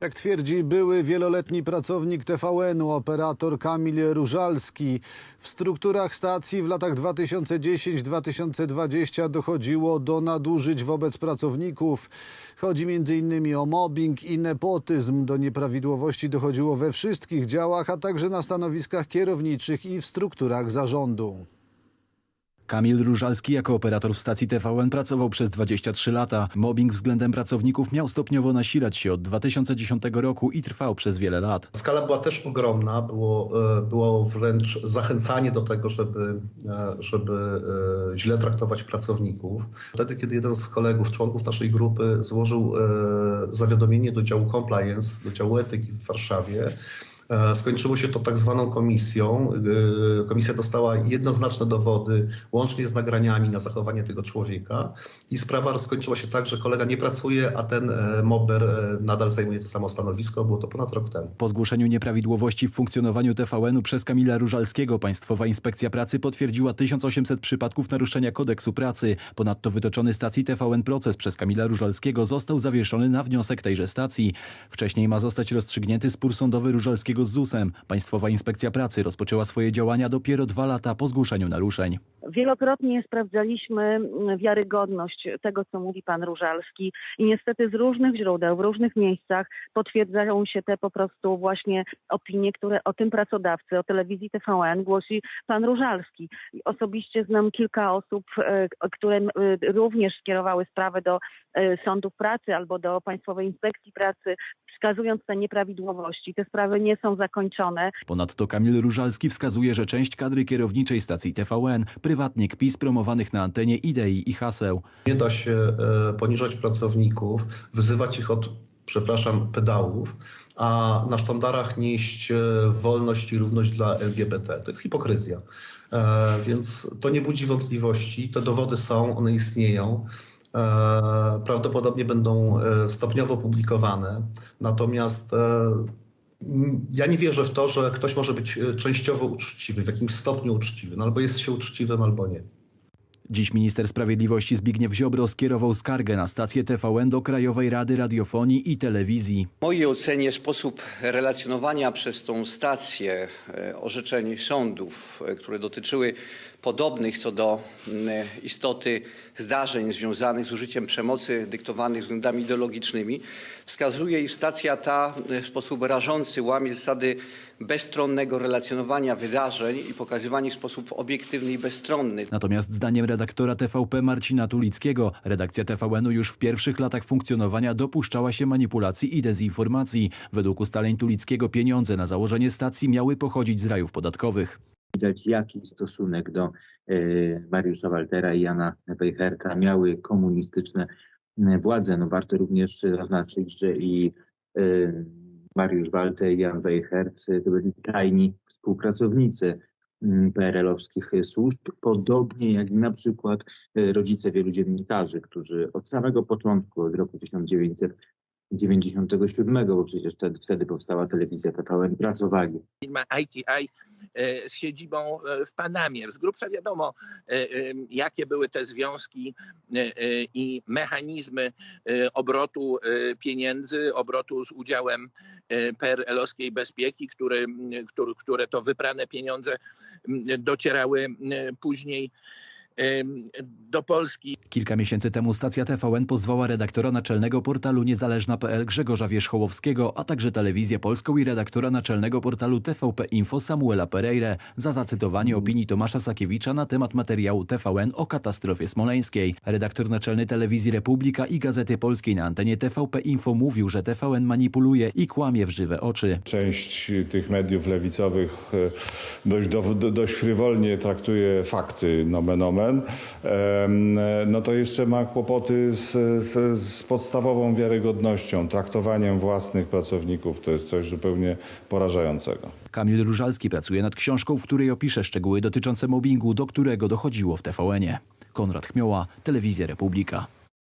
Jak twierdzi były wieloletni pracownik TVN-u, operator Kamil Różalski, w strukturach stacji w latach 2010-2020 dochodziło do nadużyć wobec pracowników. Chodzi m.in. o mobbing i nepotyzm. Do nieprawidłowości dochodziło we wszystkich działach, a także na stanowiskach kierowniczych i w strukturach zarządu. Kamil Różalski jako operator w stacji TVN pracował przez 23 lata. Mobbing względem pracowników miał stopniowo nasilać się od 2010 roku i trwał przez wiele lat. Skala była też ogromna, było, e, było wręcz zachęcanie do tego, żeby, e, żeby e, źle traktować pracowników. Wtedy, kiedy jeden z kolegów, członków naszej grupy złożył zawiadomienie do działu compliance, do działu etyki w Warszawie, Skończyło się to tak zwaną komisją. Komisja dostała jednoznaczne dowody, łącznie z nagraniami na zachowanie tego człowieka. I sprawa rozkończyła się tak, że kolega nie pracuje, a ten mobber nadal zajmuje to samo stanowisko. Było to ponad rok temu. Po zgłoszeniu nieprawidłowości w funkcjonowaniu TVN-u przez Kamila Różalskiego Państwowa Inspekcja Pracy potwierdziła 1800 przypadków naruszenia kodeksu pracy. Ponadto wytoczony stacji TVN proces przez Kamila Różalskiego został zawieszony na wniosek tejże stacji. Wcześniej ma zostać rozstrzygnięty spór sądowy Różalskiego z ZUS-em. Państwowa Inspekcja Pracy rozpoczęła swoje działania dopiero dwa lata po zgłoszeniu naruszeń. Wielokrotnie sprawdzaliśmy mm, wiarygodność tego, co mówi pan Różalski i niestety z różnych źródeł, w różnych miejscach potwierdzają się te po prostu właśnie opinie, które o tym pracodawcy, o telewizji TVN głosi pan Różalski. Osobiście znam kilka osób, e, które e, również skierowały sprawę do e, sądów pracy albo do Państwowej Inspekcji Pracy, wskazując te nieprawidłowości. Te sprawy nie są zakończone. Ponadto Kamil Różalski wskazuje, że część kadry kierowniczej stacji TVN prywatnie kpi z promowanych na antenie idei i haseł. Nie da się e, poniżać pracowników, wyzywać ich od, przepraszam, pedałów, a na sztandarach nieść e, wolność i równość dla LGBT. To jest hipokryzja. E, więc to nie budzi wątpliwości. Te dowody są, one istnieją prawdopodobnie będą stopniowo publikowane. Natomiast ja nie wierzę w to, że ktoś może być częściowo uczciwy, w jakimś stopniu uczciwy. No albo jest się uczciwym, albo nie. Dziś minister sprawiedliwości Zbigniew Ziobro skierował skargę na stację TVN do Krajowej Rady Radiofonii i Telewizji. W mojej ocenie sposób relacjonowania przez tą stację orzeczeń sądów, które dotyczyły podobnych co do istoty zdarzeń związanych z użyciem przemocy dyktowanych względami ideologicznymi, wskazuje, iż stacja ta w sposób rażący łamie zasady bezstronnego relacjonowania wydarzeń i pokazywania w sposób obiektywny i bezstronny. Natomiast zdaniem redaktora TVP Marcina Tulickiego, redakcja TVN-u już w pierwszych latach funkcjonowania dopuszczała się manipulacji i dezinformacji. Według ustaleń Tulickiego pieniądze na założenie stacji miały pochodzić z rajów podatkowych. Widać, jaki stosunek do y, Mariusza Waltera i Jana Wejherta miały komunistyczne władze. No warto również zaznaczyć, że i y, Mariusz Walter i Jan Wejhert to byli tajni współpracownicy PRL-owskich służb, podobnie jak na przykład rodzice wielu dziennikarzy, którzy od samego początku, od roku 1997, bo przecież wtedy, wtedy powstała telewizja TVN, pracowali. Firma ITI z siedzibą w Panamie. Z grubsza wiadomo, jakie były te związki i mechanizmy obrotu pieniędzy, obrotu z udziałem PRL-owskiej bezpieki, które, które to wyprane pieniądze docierały później do Polski. Kilka miesięcy temu stacja TVN pozwała redaktora naczelnego portalu Niezależna.pl Grzegorza Wierzchołowskiego, a także telewizję polską i redaktora naczelnego portalu TVP Info Samuela Pereire za zacytowanie opinii Tomasza Sakiewicza na temat materiału TVN o katastrofie smoleńskiej. Redaktor naczelny telewizji Republika i Gazety Polskiej na antenie TVP Info mówił, że TVN manipuluje i kłamie w żywe oczy. Część tych mediów lewicowych dość, dość frywolnie traktuje fakty nomen omen no to jeszcze ma kłopoty z, z, z, podstawową wiarygodnością, traktowaniem własnych pracowników. To jest coś zupełnie porażającego. Kamil Różalski pracuje nad książką, w której opisze szczegóły dotyczące mobbingu, do którego dochodziło w TVN-ie. Konrad Chmioła, Telewizja Republika.